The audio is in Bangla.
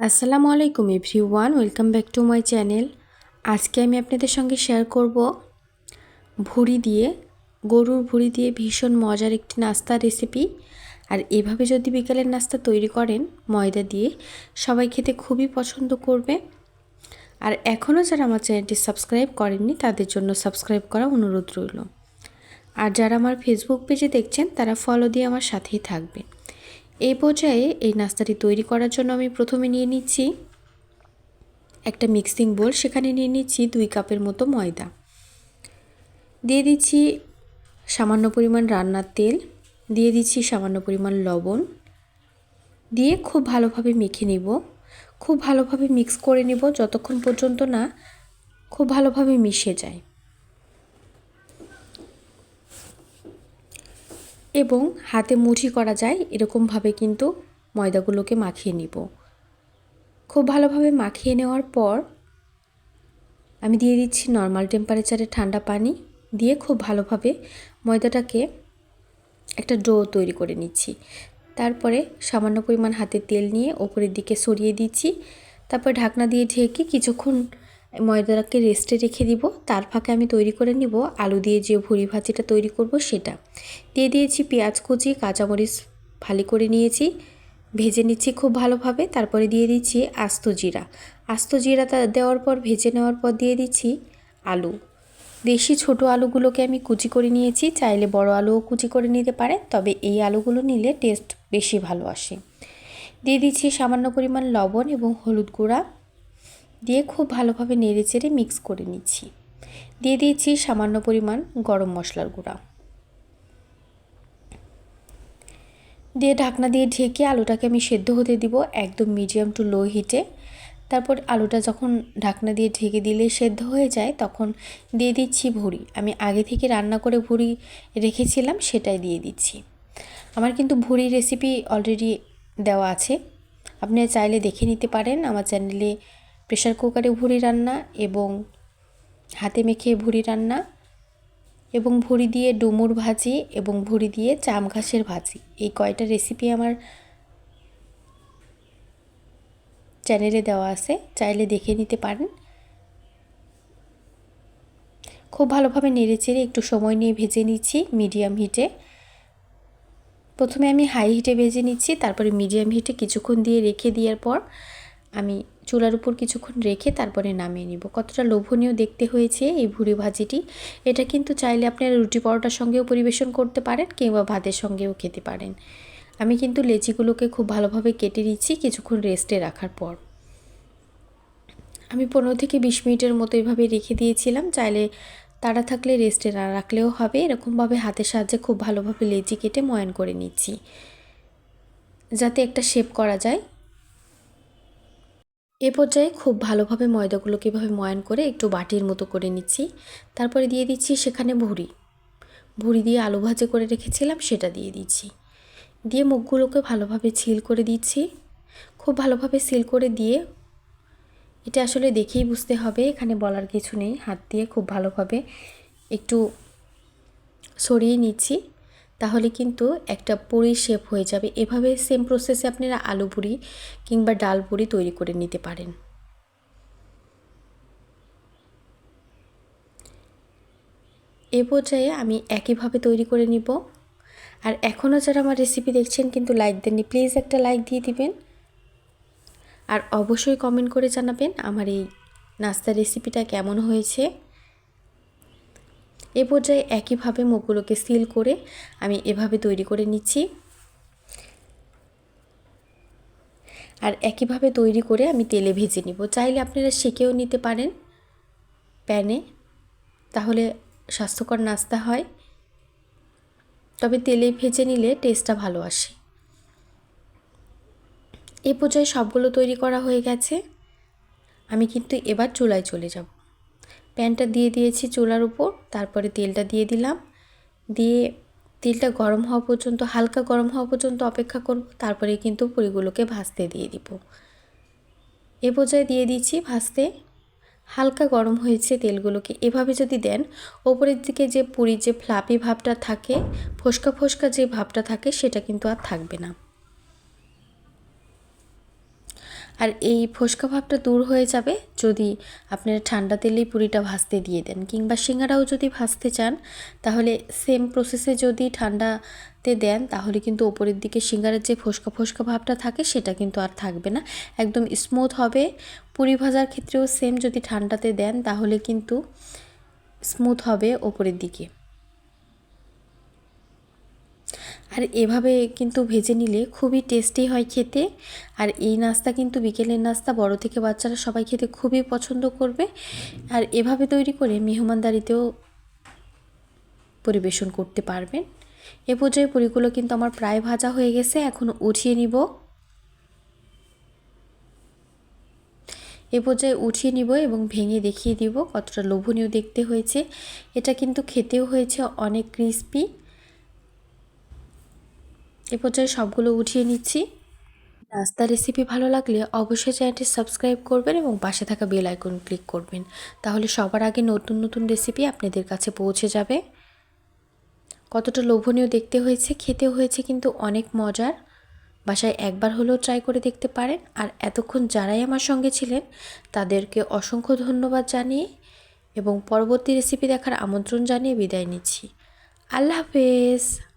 আসসালামু আলাইকুম every one welcome back to my channel. আজকে আমি আপনাদের সঙ্গে শেয়ার করব ভুড়ি দিয়ে, গরুর ভুড়ি দিয়ে ভীষণ মজার একটি নাস্তা রেসিপি আর এভাবে যদি বিকালের নাস্তা তৈরি করেন ময়দা দিয়ে, সবাই খেতে খুবই পছন্দ করবে। আর এখনও যারা আমার চ্যানেলটি সাবস্ক্রাইব করেননি, তাদের জন্য সাবস্ক্রাইব করা অনুরোধ রইল। আর যারা আমার ফেসবুক পেজে দেখছেন, তারা ফলো দিয়ে আমার সাথেই থাকবেন। এই পর্যায়ে এই নাস্তাটি তৈরি করার জন্য আমি প্রথমে নিয়ে নিচ্ছি একটা মিক্সিং বোল। সেখানে নিয়ে নিচ্ছি দুই কাপের মতো ময়দা। দিয়ে দিচ্ছি সামান্য পরিমাণ রান্নার তেল। দিয়ে দিচ্ছি সামান্য পরিমাণ লবণ। দিয়ে খুব ভালোভাবে মেখে নিব। খুব ভালোভাবে মিক্স করে নিব যতক্ষণ পর্যন্ত না খুব ভালোভাবে মিশে যায়। এবং হাতে মুঠি করা যায়, এরকমভাবে কিন্তু ময়দাগুলোকে মাখিয়ে নিব। খুব ভালোভাবে মাখিয়ে নেওয়ার পর আমি দিয়ে দিচ্ছি নর্মাল টেম্পারেচারে ঠান্ডা পানি দিয়ে খুব ভালোভাবে ময়দাটাকে একটা ডো তৈরি করে নিচ্ছি। তারপরে সামান্য পরিমাণ হাতে তেল নিয়ে ওপরের দিকে সরিয়ে দিচ্ছি। তারপর ঢাকনা দিয়ে ঢেকে কিছুক্ষণ ময়দাটাকে রেস্টে রেখে দিব। তার ফাঁকে আমি তৈরি করে নিব আলু দিয়ে যে ভুড়ি ভাজিটা তৈরি করব সেটা। দিয়ে দিয়েছি পেঁয়াজ কুচি, কাঁচামরিচ ফালি করে নিয়েছি। ভেজে নিচ্ছি খুব ভালোভাবে। তারপরে দিয়ে দিচ্ছি আস্ত জিরা। আস্ত জিরা দেওয়ার পর, ভেজে নেওয়ার পর দিয়ে দিচ্ছি আলু। দেশি ছোট আলুগুলোকে আমি কুচি করে নিয়েছি। চাইলে বড় আলুও কুচি করে নিতে পারে তবে এই আলুগুলো নিলে টেস্ট বেশি ভালো আসে। দিয়ে দিচ্ছি সামান্য পরিমাণ লবণ এবং হলুদ গুঁড়া। দিয়ে খুব ভালোভাবে নেড়ে চেড়ে মিক্স করে নিচ্ছি। দিয়ে দিয়েছি সামান্য পরিমাণ গরম মশলার গুঁড়া। দিয়ে ঢাকনা দিয়ে ঢেকে আলুটাকে আমি সেদ্ধ হতে দিব একদম মিডিয়াম টু লো হিটে তারপর আলুটা যখন ঢাকনা দিয়ে ঢেকে দিলে সেদ্ধ হয়ে যায় তখন দিয়ে দিচ্ছি ভুড়ি। আমি আগে থেকে রান্না করে ভুড়ি রেখেছিলাম সেটাই দিয়ে দিচ্ছি। আমার কিন্তু ভুড়ি রেসিপি অলরেডি দেওয়া আছে। আপনি চাইলে দেখে নিতে পারেন। আমার চ্যানেলে প্রেশার কুকারে ভুড়ি রান্না এবং হাতে মেখে ভুড়ি রান্না এবং ভুড়ি দিয়ে ডুমুর ভাজি এবং ভুড়ি দিয়ে চাম ঘাসের ভাজি। এই কয়টা রেসিপি আমার চ্যানেলে দেওয়া আছে, চাইলে দেখে নিতে পারেন। খুব ভালোভাবে নেড়ে চেড়ে একটু সময় নিয়ে ভেজে নিচ্ছি মিডিয়াম হিটে প্রথমে আমি হাই হিটে ভেজে নিচ্ছি, তারপরে মিডিয়াম হিটে কিছুক্ষণ দিয়ে রেখে দেওয়ার পর আমি চুলার উপর কিছুক্ষণ রেখে তারপরে নামিয়ে নিব। কতটা লোভনীয় দেখতে হয়েছে এই ভুড়ি ভাজিটি। এটা কিন্তু চাইলে আপনারা রুটি পরোটার সঙ্গেও পরিবেশন করতে পারেন কিংবা ভাতের সঙ্গেও খেতে পারেন। আমি কিন্তু লেচিগুলোকে খুব ভালোভাবে কেটে নিচ্ছি কিছুক্ষণ রেস্টে রাখার পর। আমি পনেরো থেকে বিশ মিনিটের মতো এভাবে রেখে দিয়েছিলাম। চাইলে তারা থাকলে রেস্টে না রাখলেও হবে। এরকমভাবে হাতের সাহায্যে খুব ভালোভাবে লেচি কেটে ময়ান করে নিচ্ছি। যাতে একটা শেপ করা যায়। এ পর্যায়ে খুব ভালোভাবে ময়দাগুলো কীভাবে ময়ান করে একটু বাটির মতো করে নিচ্ছি। তারপরে দিয়ে দিচ্ছি সেখানে ভুড়ি। ভুড়ি দিয়ে আলু ভাজে করে রেখেছিলাম, সেটা দিয়ে দিচ্ছি। দিয়ে মুখগুলোকে ভালোভাবে ছিল করে দিচ্ছি। খুব ভালোভাবে সিল করে দিয়ে, এটা আসলে দেখেই বুঝতে হবে, এখানে বলার কিছু নেই, হাত দিয়ে খুব ভালোভাবে একটু সরিয়ে নিচ্ছি। তাহলে কিন্তু একটা পুরি শেপ হয়ে যাবে। এভাবে সেম প্রসেসে আপনারা আলু পুরি কিংবা ডাল পুরি তৈরি করে নিতে পারেন। এ পর্যায়ে আমি একইভাবে তৈরি করে নিব। আর এখনও যারা আমার রেসিপি দেখছেন কিন্তু লাইক দেননি প্লিজ একটা লাইক দিয়ে দিবেন। আর অবশ্যই কমেন্ট করে জানাবেন আমার এই নাস্তার রেসিপিটা কেমন হয়েছে। এ পর্যায়ে একইভাবে মুখগুলোকে সিল করে আমি এভাবে তৈরি করে নিচ্ছি। আর একইভাবে তৈরি করে আমি তেলে ভেজে নিব। চাইলে আপনারা সেকেও নিতে পারেন প্যানে। তাহলে স্বাস্থ্যকর নাস্তা হয়। তবে তেলে ভেজে নিলে টেস্টটা ভালো আসে। এ পর্যায়ে সবগুলো তৈরি করা হয়ে গেছে। আমি কিন্তু এবার চুলায় চলে যাব। প্যানটা দিয়ে দিয়েছি চুলার উপর, তারপরে তেলটা দিয়ে দিলাম। দিয়ে তেলটা গরম হওয়া পর্যন্ত, হালকা গরম হওয়া পর্যন্ত অপেক্ষা করব, তারপরে কিন্তু পুরিগুলোকে ভাজতে দিয়ে দিব। এ পর্যায়ে দিয়ে দিচ্ছি ভাজতে। হালকা গরম হয়েছে তেলগুলোকে, এভাবে যদি দেন, ওপরের দিকে যে পুরীর যে ফ্লাপি ভাবটা থাকে, ফোসকা ফোসকা যে ভাবটা থাকে, সেটা কিন্তু আর থাকবে না। আর এই ফোসকা ভাবটা দূর হয়ে যাবে যদি আপনারা ঠান্ডা তেলেই পুরিটা ভাজতে দিয়ে দেন কিংবা সিঙ্গারাও যদি ভাজতে চান, তাহলে সেম প্রসেসে যদি ঠান্ডাতে দেন, তাহলে কিন্তু ওপরের দিকে সিঙ্গারের যে ফোসকা ফোসকা ভাবটা থাকে, সেটা কিন্তু আর থাকবে না। একদম স্মুথ হবে। পুরি ভাজার ক্ষেত্রেও সেম যদি ঠান্ডাতে দেন, তাহলে কিন্তু স্মুথ হবে ওপরের দিকে। আর এভাবে কিন্তু ভেজে নিলে খুবই টেস্টি হয় খেতে। আর এই নাস্তা কিন্তু বিকেলের নাস্তা, বড় থেকে বাচ্চারা সবাই খেতে খুবই পছন্দ করবে। আর এভাবে তৈরি করে মেহমানদারিতেও পরিবেশন করতে পারবেন। এ পর্যায়ে পুরিগুলো কিন্তু আমার প্রায় ভাজা হয়ে গেছে, এখন উঠিয়ে নিব। এ পর্যায়ে উঠিয়ে নিব এবং ভেঙে দেখিয়ে দিব কতটা লোভনীয় দেখতে হয়েছে। এটা কিন্তু খেতেও হয়েছে অনেক ক্রিস্পি এ পর্যায়ে সবগুলো উঠিয়ে নিচ্ছি। নাস্তা রেসিপি ভালো লাগলে অবশ্যই চ্যানেলটি সাবস্ক্রাইব করবেন এবং পাশে থাকা বেল আইকন ক্লিক করবেন। তাহলে সবার আগে নতুন নতুন রেসিপি আপনাদের কাছে পৌঁছে যাবে। কতটা লোভনীয় দেখতে হয়েছে, খেতেও হয়েছে কিন্তু অনেক মজার। বাসায় একবার হলেও ট্রাই করে দেখতে পারেন। আর এতক্ষণ যারাই আমার সঙ্গে ছিলেন, তাদেরকে অসংখ্য ধন্যবাদ জানিয়ে এবং পরবর্তী রেসিপি দেখার আমন্ত্রণ জানিয়ে বিদায় নিচ্ছি। আল্লাহ হাফেজ!